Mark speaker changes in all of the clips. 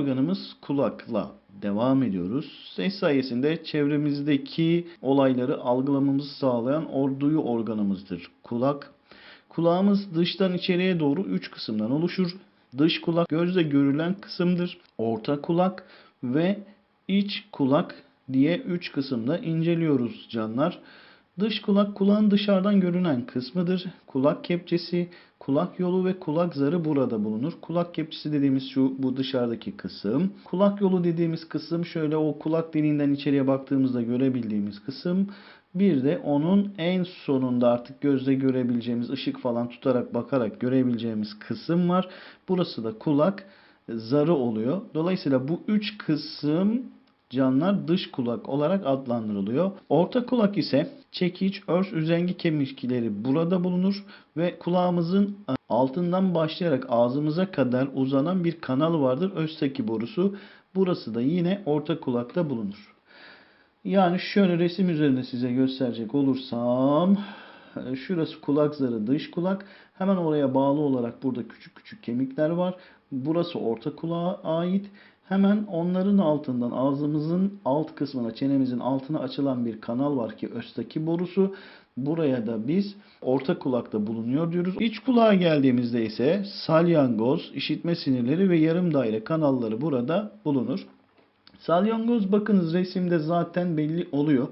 Speaker 1: Organımız kulakla devam ediyoruz. Ses sayesinde çevremizdeki olayları algılamamızı sağlayan orduyu organımızdır kulak. Kulağımız dıştan içeriye doğru 3 kısımdan oluşur. Dış kulak gözle görülen kısımdır. Orta kulak ve iç kulak diye 3 kısımda inceliyoruz canlar. Dış kulak kulağın dışarıdan görünen kısmıdır. Kulak kepçesi, kulak yolu ve kulak zarı burada bulunur. Kulak kepçesi dediğimiz şu bu dışarıdaki kısım. Kulak yolu dediğimiz kısım şöyle o kulak deliğinden içeriye baktığımızda görebildiğimiz kısım. Bir de onun en sonunda artık gözle görebileceğimiz ışık falan tutarak bakarak görebileceğimiz kısım var. Burası da kulak zarı oluyor. Dolayısıyla bu üç kısım canlılar dış kulak olarak adlandırılıyor. Orta kulak ise çekiç, örs, üzengi kemikleri burada bulunur ve kulağımızın altından başlayarak ağzımıza kadar uzanan bir kanal vardır. Özteki borusu. Burası da yine orta kulakta bulunur. Yani şöyle resim üzerinde size gösterecek olursam şurası kulak zarı dış kulak. Hemen oraya bağlı olarak burada küçük küçük kemikler var. Burası orta kulağa ait. Hemen onların altından ağzımızın alt kısmına, çenemizin altına açılan bir kanal var ki östaki borusu. Buraya da biz orta kulakta bulunuyor diyoruz. İç kulağa geldiğimizde ise salyangoz, işitme sinirleri ve yarım daire kanalları burada bulunur. Salyangoz bakınız resimde zaten belli oluyor.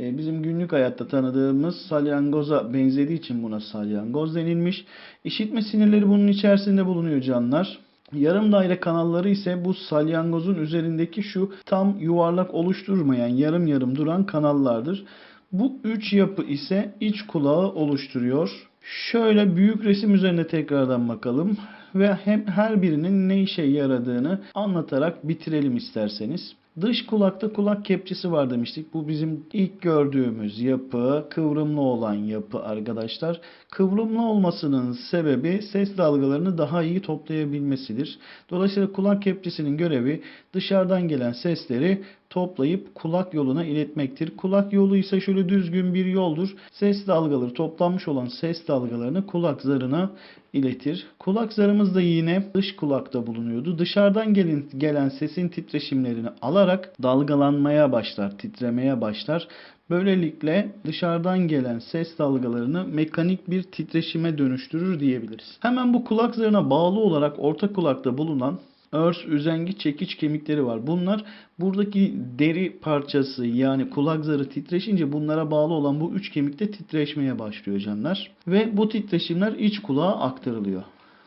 Speaker 1: Ee, Bizim günlük hayatta tanıdığımız salyangoza benzediği için buna salyangoz denilmiş. İşitme sinirleri bunun içerisinde bulunuyor canlar. Yarım daire kanalları ise bu salyangozun üzerindeki şu tam yuvarlak oluşturmayan yarım yarım duran kanallardır. Bu üç yapı ise iç kulağı oluşturuyor. Şöyle büyük resim üzerine tekrardan bakalım ve hem her birinin ne işe yaradığını anlatarak bitirelim isterseniz. Dış kulakta kulak kepçesi var demiştik. Bu bizim ilk gördüğümüz yapı, kıvrımlı olan yapı arkadaşlar. Kıvrımlı olmasının sebebi ses dalgalarını daha iyi toplayabilmesidir. Dolayısıyla kulak kepçesinin görevi dışarıdan gelen sesleri toplayıp kulak yoluna iletmektir. Kulak yolu ise şöyle düzgün bir yoldur. Ses dalgaları toplanmış olan ses dalgalarını kulak zarına iletir. Kulak zarımız da yine dış kulakta bulunuyordu. Dışarıdan gelen, gelen sesin titreşimlerini alarak dalgalanmaya başlar, titremeye başlar. Böylelikle dışarıdan gelen ses dalgalarını mekanik bir titreşime dönüştürür diyebiliriz. Hemen bu kulak zarına bağlı olarak orta kulakta bulunan örs, üzengi, çekiç kemikleri var. Bunlar buradaki deri parçası yani kulak zarı titreşince bunlara bağlı olan bu üç kemik de titreşmeye başlıyor canlar. Ve bu titreşimler iç kulağa aktarılıyor.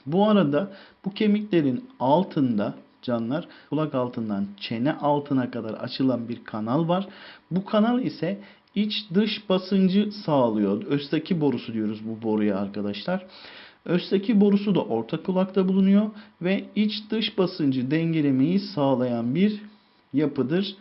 Speaker 1: Bu arada bu kemiklerin altında canlar kulak altından çene altına kadar açılan bir kanal var. Bu kanal ise iç dış basıncı sağlıyor. Östaki borusu diyoruz bu boruya arkadaşlar. Östeki borusu da orta kulakta bulunuyor ve iç dış basıncı dengelemeyi sağlayan bir yapıdır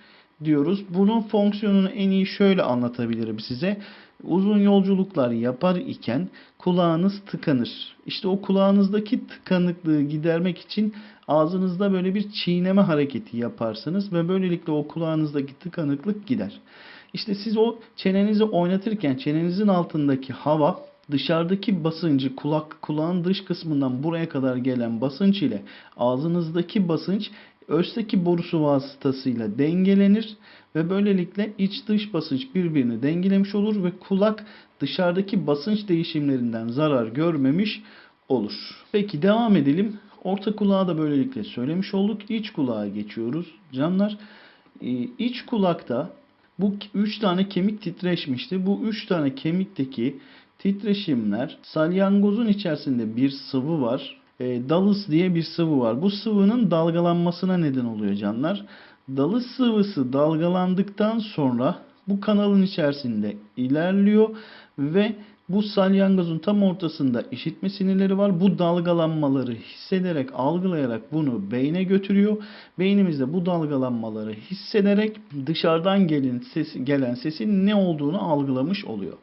Speaker 1: diyoruz. Bunun fonksiyonunu en iyi şöyle anlatabilirim size. Uzun yolculuklar yapar iken kulağınız tıkanır. İşte o kulağınızdaki tıkanıklığı gidermek için ağzınızda böyle bir çiğneme hareketi yaparsınız ve böylelikle o kulağınızdaki tıkanıklık gider. İşte siz o çenenizi oynatırken çenenizin altındaki hava dışarıdaki basıncı kulak kulağın dış kısmından buraya kadar gelen basınç ile ağzınızdaki basınç östeki borusu vasıtasıyla dengelenir ve böylelikle iç dış basınç birbirini dengelemiş olur ve kulak dışarıdaki basınç değişimlerinden zarar görmemiş olur. Peki devam edelim. Orta kulağı da böylelikle söylemiş olduk. İç kulağa geçiyoruz. Canlar e, iç kulakta bu üç tane kemik titreşmişti. Bu üç tane kemikteki titreşimler salyangozun içerisinde bir sıvı var. E, dalus diye bir sıvı var. Bu sıvının dalgalanmasına neden oluyor canlar. Dalus sıvısı dalgalandıktan sonra bu kanalın içerisinde ilerliyor ve bu salyangozun tam ortasında işitme sinirleri var. Bu dalgalanmaları hissederek, algılayarak bunu beyne götürüyor. Beynimizde bu dalgalanmaları hissederek dışarıdan gelen, ses, gelen sesin ne olduğunu algılamış oluyor.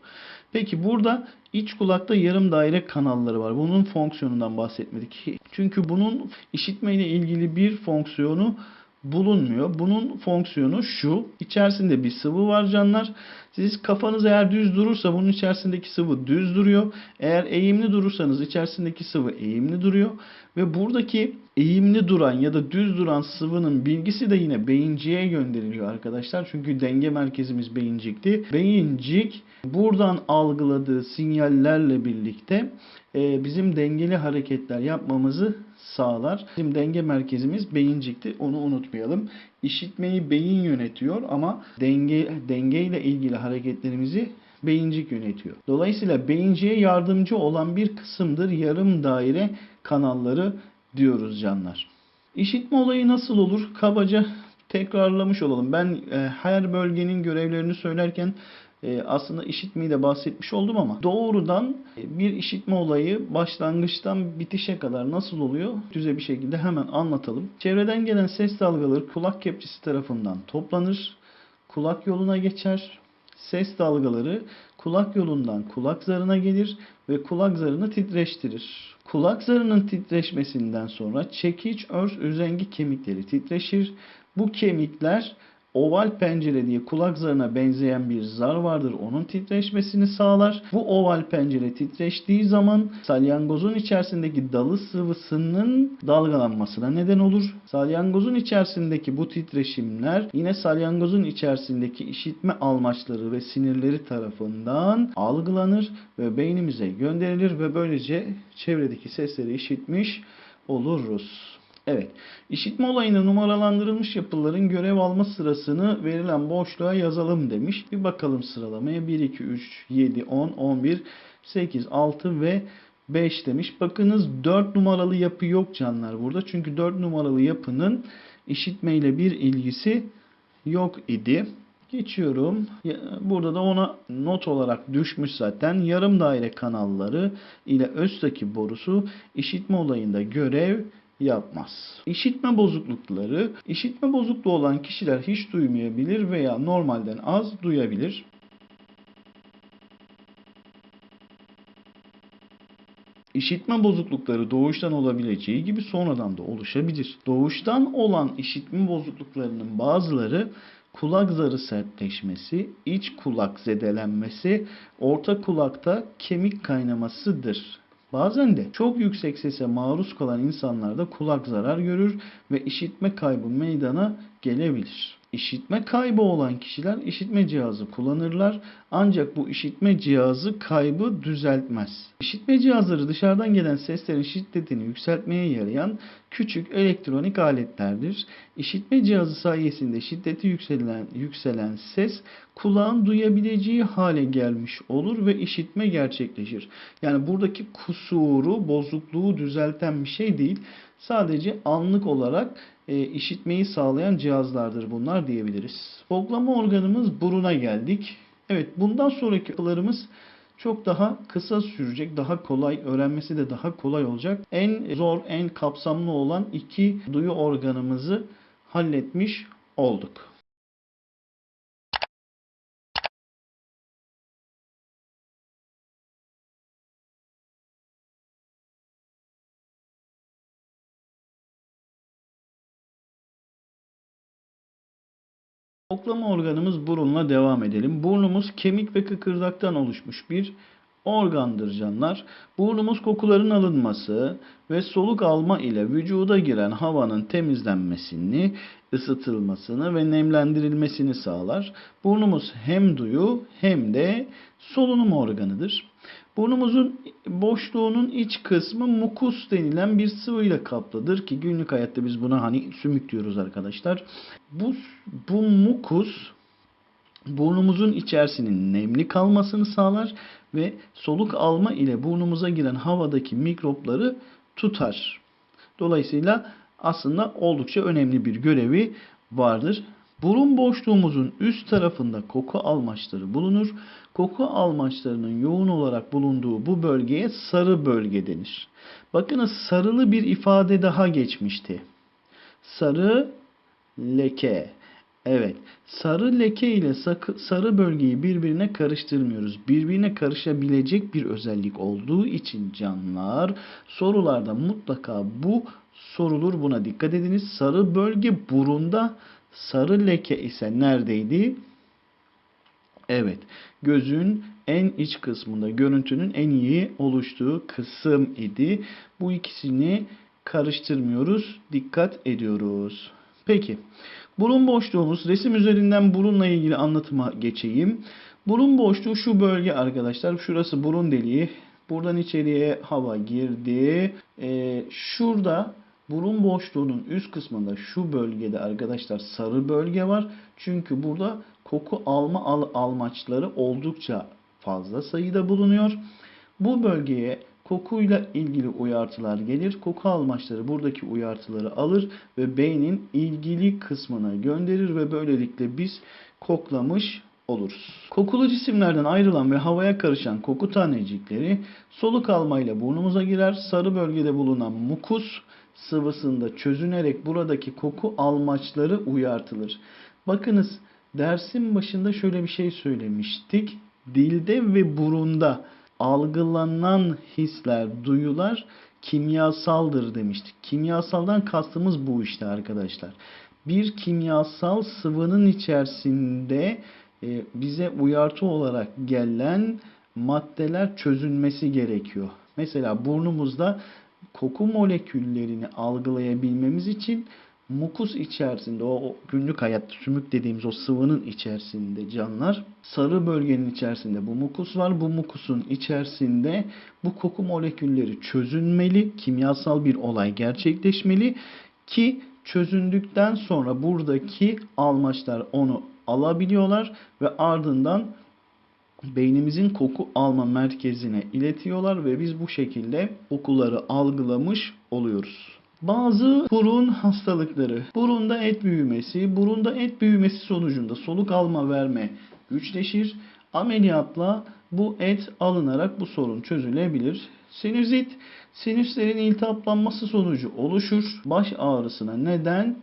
Speaker 1: Peki burada iç kulakta yarım daire kanalları var. Bunun fonksiyonundan bahsetmedik. Çünkü bunun işitme ile ilgili bir fonksiyonu bulunmuyor. Bunun fonksiyonu şu. İçerisinde bir sıvı var canlar. Siz kafanız eğer düz durursa bunun içerisindeki sıvı düz duruyor. Eğer eğimli durursanız içerisindeki sıvı eğimli duruyor. Ve buradaki eğimli duran ya da düz duran sıvının bilgisi de yine beyinciğe gönderiliyor arkadaşlar. Çünkü denge merkezimiz beyincikti. Beyincik buradan algıladığı sinyallerle birlikte e, bizim dengeli hareketler yapmamızı sağlar. Bizim denge merkezimiz beyincikti. Onu unutmayalım. İşitmeyi beyin yönetiyor ama denge dengeyle ilgili hareketlerimizi beyincik yönetiyor. Dolayısıyla beyinciğe yardımcı olan bir kısımdır yarım daire kanalları diyoruz canlar. İşitme olayı nasıl olur? Kabaca tekrarlamış olalım. Ben e, her bölgenin görevlerini söylerken e, aslında işitmeyi de bahsetmiş oldum ama doğrudan e, bir işitme olayı başlangıçtan bitişe kadar nasıl oluyor? Düze bir şekilde hemen anlatalım. Çevreden gelen ses dalgaları kulak kepçesi tarafından toplanır, kulak yoluna geçer. Ses dalgaları kulak yolundan kulak zarına gelir ve kulak zarını titreştirir. Kulak zarının titreşmesinden sonra çekiç, örs, üzengi kemikleri titreşir. Bu kemikler oval pencere diye kulak zarına benzeyen bir zar vardır. Onun titreşmesini sağlar. Bu oval pencere titreştiği zaman salyangozun içerisindeki dalı sıvısının dalgalanmasına neden olur. Salyangozun içerisindeki bu titreşimler yine salyangozun içerisindeki işitme almaçları ve sinirleri tarafından algılanır ve beynimize gönderilir ve böylece çevredeki sesleri işitmiş oluruz. Evet. İşitme olayında numaralandırılmış yapıların görev alma sırasını verilen boşluğa yazalım demiş. Bir bakalım sıralamaya. 1, 2, 3, 7, 10, 11, 8, 6 ve 5 demiş. Bakınız 4 numaralı yapı yok canlar burada. Çünkü 4 numaralı yapının işitme ile bir ilgisi yok idi. Geçiyorum. Burada da ona not olarak düşmüş zaten. Yarım daire kanalları ile Öztaki borusu işitme olayında görev yapmaz. İşitme bozuklukları, işitme bozukluğu olan kişiler hiç duymayabilir veya normalden az duyabilir. İşitme bozuklukları doğuştan olabileceği gibi sonradan da oluşabilir. Doğuştan olan işitme bozukluklarının bazıları kulak zarı sertleşmesi, iç kulak zedelenmesi, orta kulakta kemik kaynamasıdır. Bazen de çok yüksek sese maruz kalan insanlarda kulak zarar görür ve işitme kaybı meydana gelebilir. İşitme kaybı olan kişiler işitme cihazı kullanırlar ancak bu işitme cihazı kaybı düzeltmez. İşitme cihazları dışarıdan gelen seslerin şiddetini yükseltmeye yarayan küçük elektronik aletlerdir. İşitme cihazı sayesinde şiddeti yükselen, yükselen ses kulağın duyabileceği hale gelmiş olur ve işitme gerçekleşir. Yani buradaki kusuru, bozukluğu düzelten bir şey değil. Sadece anlık olarak e, işitmeyi sağlayan cihazlardır bunlar diyebiliriz. Foklama organımız buruna geldik. Evet bundan sonraki yapılarımız çok daha kısa sürecek, daha kolay, öğrenmesi de daha kolay olacak. En zor, en kapsamlı olan iki duyu organımızı halletmiş olduk. Koklama organımız burunla devam edelim. Burnumuz kemik ve kıkırdaktan oluşmuş bir organdır canlar. Burnumuz kokuların alınması ve soluk alma ile vücuda giren havanın temizlenmesini, ısıtılmasını ve nemlendirilmesini sağlar. Burnumuz hem duyu hem de solunum organıdır. Burnumuzun boşluğunun iç kısmı mukus denilen bir sıvıyla kaplıdır ki günlük hayatta biz buna hani sümük diyoruz arkadaşlar. Bu, bu mukus burnumuzun içerisinin nemli kalmasını sağlar ve soluk alma ile burnumuza giren havadaki mikropları tutar. Dolayısıyla aslında oldukça önemli bir görevi vardır. Burun boşluğumuzun üst tarafında koku almaçları bulunur. Koku almaçlarının yoğun olarak bulunduğu bu bölgeye sarı bölge denir. Bakınız sarılı bir ifade daha geçmişti. Sarı leke. Evet. Sarı leke ile sarı bölgeyi birbirine karıştırmıyoruz. Birbirine karışabilecek bir özellik olduğu için canlar sorularda mutlaka bu sorulur. Buna dikkat ediniz. Sarı bölge burunda, sarı leke ise neredeydi? Evet. Gözün en iç kısmında görüntünün en iyi oluştuğu kısım idi. Bu ikisini karıştırmıyoruz. Dikkat ediyoruz. Peki. Burun boşluğumuz resim üzerinden burunla ilgili anlatıma geçeyim. Burun boşluğu şu bölge arkadaşlar. Şurası burun deliği. Buradan içeriye hava girdi. Ee, şurada burun boşluğunun üst kısmında şu bölgede arkadaşlar sarı bölge var. Çünkü burada koku alma al almaçları oldukça fazla sayıda bulunuyor. Bu bölgeye kokuyla ilgili uyartılar gelir. Koku almaçları buradaki uyartıları alır ve beynin ilgili kısmına gönderir ve böylelikle biz koklamış oluruz. Kokulu cisimlerden ayrılan ve havaya karışan koku tanecikleri soluk almayla burnumuza girer. Sarı bölgede bulunan mukus sıvısında çözünerek buradaki koku almaçları uyartılır. Bakınız dersin başında şöyle bir şey söylemiştik. Dilde ve burunda algılanan hisler, duyular kimyasaldır demiştik. Kimyasaldan kastımız bu işte arkadaşlar. Bir kimyasal sıvının içerisinde e, bize uyartı olarak gelen maddeler çözünmesi gerekiyor. Mesela burnumuzda koku moleküllerini algılayabilmemiz için mukus içerisinde o, günlük hayatta sümük dediğimiz o sıvının içerisinde canlar sarı bölgenin içerisinde bu mukus var. Bu mukusun içerisinde bu koku molekülleri çözünmeli, kimyasal bir olay gerçekleşmeli ki çözündükten sonra buradaki almaçlar onu alabiliyorlar ve ardından beynimizin koku alma merkezine iletiyorlar ve biz bu şekilde kokuları algılamış oluyoruz. Bazı burun hastalıkları. Burunda et büyümesi. Burunda et büyümesi sonucunda soluk alma verme güçleşir. Ameliyatla bu et alınarak bu sorun çözülebilir. Sinüzit, sinüslerin iltihaplanması sonucu oluşur. Baş ağrısına neden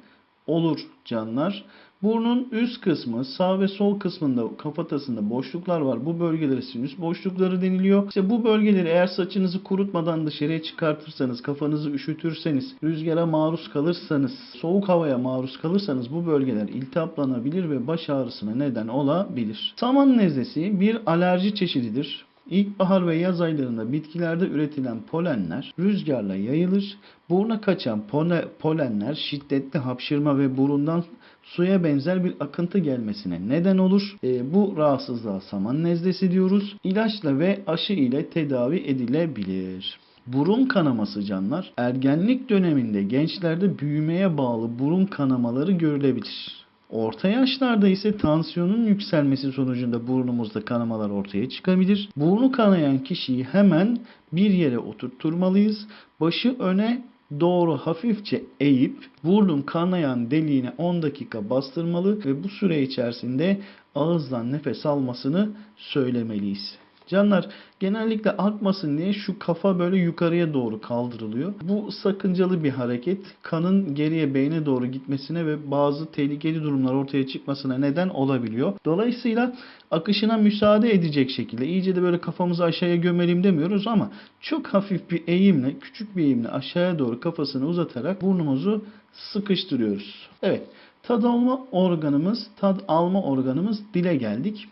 Speaker 1: olur canlar. Burnun üst kısmı sağ ve sol kısmında kafatasında boşluklar var. Bu bölgelere sinüs boşlukları deniliyor. İşte bu bölgeleri eğer saçınızı kurutmadan dışarıya çıkartırsanız, kafanızı üşütürseniz, rüzgara maruz kalırsanız, soğuk havaya maruz kalırsanız bu bölgeler iltihaplanabilir ve baş ağrısına neden olabilir. Saman nezlesi bir alerji çeşididir. İlkbahar ve yaz aylarında bitkilerde üretilen polenler rüzgarla yayılır. Buruna kaçan pole- polenler şiddetli hapşırma ve burundan suya benzer bir akıntı gelmesine neden olur. E, bu rahatsızlığa saman nezlesi diyoruz. İlaçla ve aşı ile tedavi edilebilir. Burun kanaması canlar ergenlik döneminde gençlerde büyümeye bağlı burun kanamaları görülebilir. Orta yaşlarda ise tansiyonun yükselmesi sonucunda burnumuzda kanamalar ortaya çıkabilir. Burnu kanayan kişiyi hemen bir yere oturtturmalıyız. Başı öne doğru hafifçe eğip burnun kanayan deliğine 10 dakika bastırmalı ve bu süre içerisinde ağızdan nefes almasını söylemeliyiz. Canlar genellikle artmasın diye şu kafa böyle yukarıya doğru kaldırılıyor. Bu sakıncalı bir hareket. Kanın geriye beyne doğru gitmesine ve bazı tehlikeli durumlar ortaya çıkmasına neden olabiliyor. Dolayısıyla akışına müsaade edecek şekilde iyice de böyle kafamızı aşağıya gömelim demiyoruz ama çok hafif bir eğimle, küçük bir eğimle aşağıya doğru kafasını uzatarak burnumuzu sıkıştırıyoruz. Evet. Tad alma organımız, tad alma organımız dile geldik.